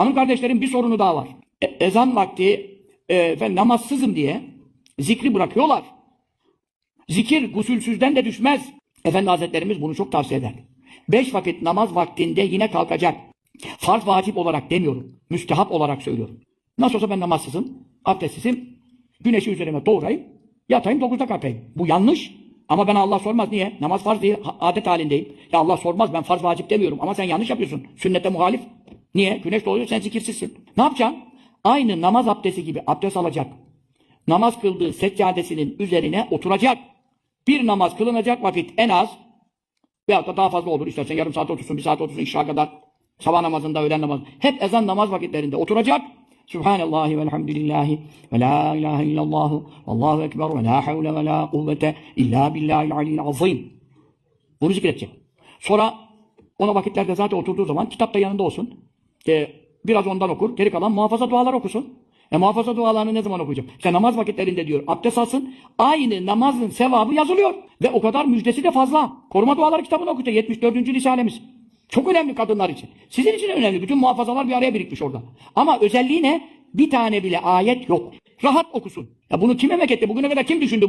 Hanım kardeşlerim bir sorunu daha var. E- ezan vakti e, ve namazsızım diye zikri bırakıyorlar. Zikir gusülsüzden de düşmez. Efendi Hazretlerimiz bunu çok tavsiye eder. Beş vakit namaz vaktinde yine kalkacak. Farz vacip olarak demiyorum. Müstehap olarak söylüyorum. Nasıl olsa ben namazsızım, abdestsizim. Güneşi üzerime doğrayayım, yatayım dokuzda kalkayım. Bu yanlış. Ama ben Allah sormaz. Niye? Namaz farz ha- adet halindeyim. Ya Allah sormaz, ben farz vacip demiyorum. Ama sen yanlış yapıyorsun. Sünnete muhalif. Niye? Güneş doğuyor, sen zikirsizsin. Ne yapacaksın? Aynı namaz abdesti gibi abdest alacak. Namaz kıldığı seccadesinin üzerine oturacak. Bir namaz kılınacak vakit en az veyahut da daha fazla olur. İstersen yarım saat otursun, bir saat otursun, işe kadar. Sabah namazında, öğlen namazında. Hep ezan namaz vakitlerinde oturacak. Subhanallahi velhamdülillahi ve la ilahe illallahu vallahu ekber ve la havle ve la kuvvete illa billahil aliyyil azim. Bunu zikredecek. Sonra ona vakitlerde zaten oturduğu zaman kitap da yanında olsun. Ee, biraz ondan okur. Geri kalan muhafaza dualar okusun. E muhafaza dualarını ne zaman okuyacak? İşte namaz vakitlerinde diyor abdest alsın. Aynı namazın sevabı yazılıyor. Ve o kadar müjdesi de fazla. Koruma duaları kitabını okuyacak. 74. Risalemiz. Çok önemli kadınlar için. Sizin için önemli. Bütün muhafazalar bir araya birikmiş orada. Ama özelliği ne? Bir tane bile ayet yok. Rahat okusun. Ya bunu kim emekletti? Bugüne kadar kim düşündü bunu?